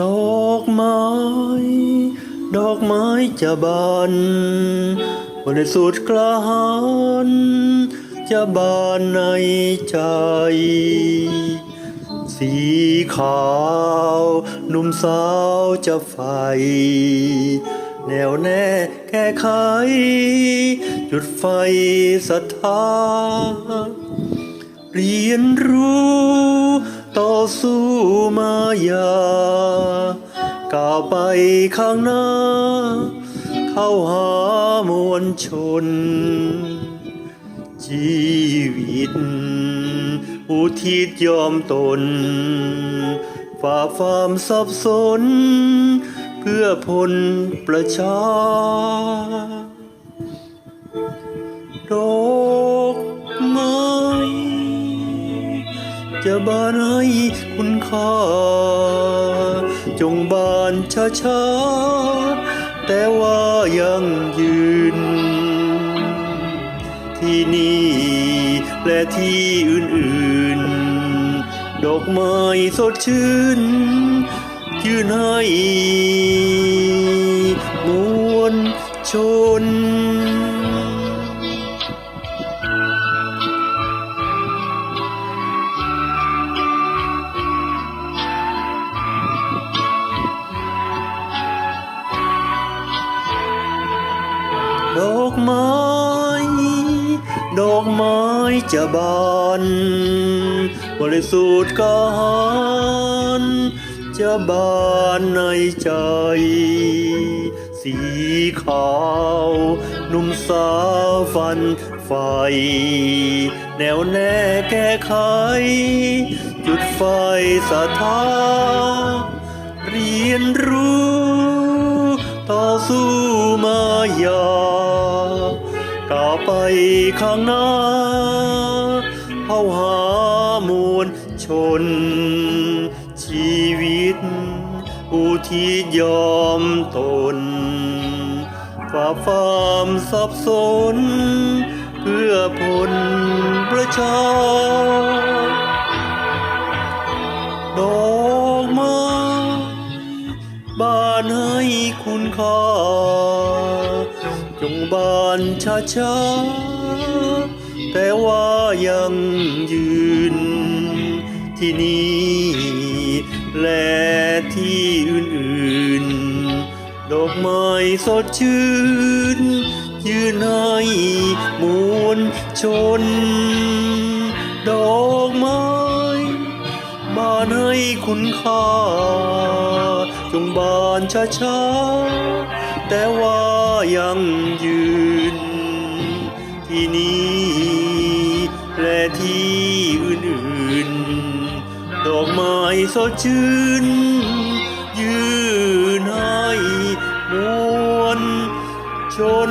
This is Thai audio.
ดอกไม้ ดอกไม้จะบานบริสุดธิ์กระานจะบานในใจ สีขาวหนุ่มสาวจะไฟแนวแน่แก้ไข จุดไฟศรัทธาเรียนรู้ ต่อสู้มายา ก้าวไปข้างหน้า เข้าหามวลชน ชีวิต อุทิศยอมตน ฝ่าความสับสน เพื่อพลประชาโด จะบานให้คุณค่า จงบานช้าๆ แต่ว่ายังยืน ที่นี่และที่อื่นๆ ดอกไม้สดชื่น ยืนให้มวลชน อกไม้ ดอกไม้จะบานบริสุทธิ์กาหารจะบานในใจ สีขาวนุ่มสาวฟันไฟ แนวแน่แก้ไข จุดไฟสถาเรียนรู้ ต่อสู้มายา ก้าไปข้างหน้าเข้าหามวลชน ชีวิต อุทิศยอมตนฝ่าความสับสน เพื่อผลประชา ดอกไม้บานให้คุณค่า จงบานช้าช้าแต่ว่ายังยืน ที่นี่และที่อื่นๆ ดอกไม้สดชื่น ยืนให้มวลชน ดอกไม้บานให้คุณค่า จงบานช้าช้าแต่ว่ายังยืน ที่นี่และที่อื่นๆ ดอกไม้สดชื่น ยืนให้มวลชน